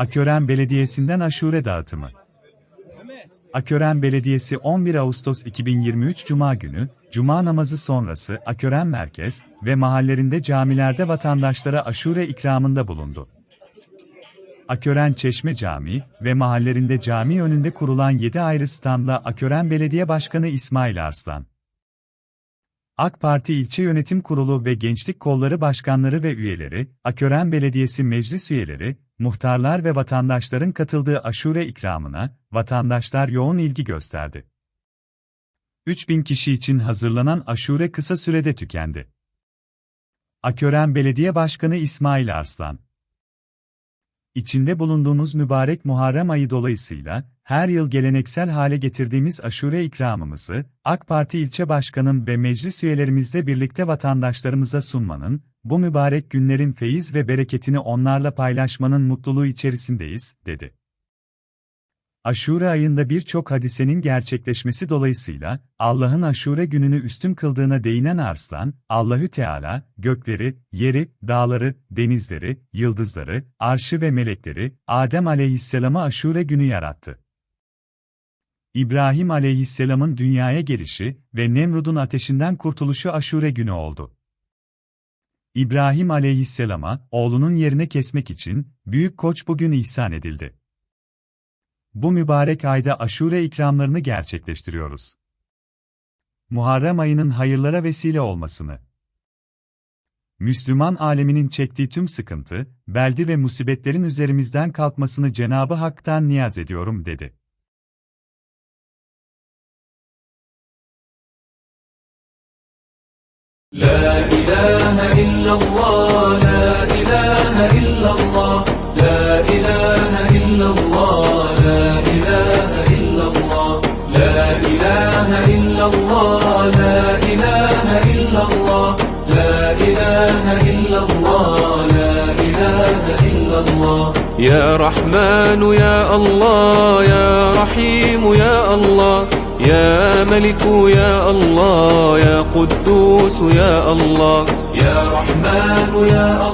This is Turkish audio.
Akören Belediyesi'nden aşure dağıtımı. Akören Belediyesi 11 Ağustos 2023 Cuma günü, Cuma namazı sonrası Akören Merkez ve mahallerinde camilerde vatandaşlara aşure ikramında bulundu. Akören Çeşme Camii ve mahallerinde cami önünde kurulan 7 ayrı standla Akören Belediye Başkanı İsmail Arslan, AK Parti İlçe Yönetim Kurulu ve Gençlik Kolları Başkanları ve üyeleri, Akören Belediyesi Meclis üyeleri, muhtarlar ve vatandaşların katıldığı aşure ikramına, vatandaşlar yoğun ilgi gösterdi. 3000 kişi için hazırlanan aşure kısa sürede tükendi. Akören Belediye Başkanı İsmail Arslan İçinde bulunduğumuz mübarek Muharrem ayı dolayısıyla, her yıl geleneksel hale getirdiğimiz aşure ikramımızı, AK Parti ilçe başkanım ve meclis üyelerimizle birlikte vatandaşlarımıza sunmanın, bu mübarek günlerin feyiz ve bereketini onlarla paylaşmanın mutluluğu içerisindeyiz, dedi. Aşure ayında birçok hadisenin gerçekleşmesi dolayısıyla, Allah'ın aşure gününü üstün kıldığına değinen Arslan, Allahü Teala, gökleri, yeri, dağları, denizleri, yıldızları, arşı ve melekleri, Adem aleyhisselama aşure günü yarattı. İbrahim aleyhisselamın dünyaya gelişi ve Nemrud'un ateşinden kurtuluşu aşure günü oldu. İbrahim aleyhisselama, oğlunun yerine kesmek için, büyük koç bugün ihsan edildi. Bu mübarek ayda aşure ikramlarını gerçekleştiriyoruz. Muharrem ayının hayırlara vesile olmasını. Müslüman aleminin çektiği tüm sıkıntı, beldi ve musibetlerin üzerimizden kalkmasını Cenabı Hak'tan niyaz ediyorum dedi. La ilahe illallah الله. يا رحمن يا الله يا رحيم يا الله يا ملك يا الله يا قدوس يا الله. يا رحمن يا الله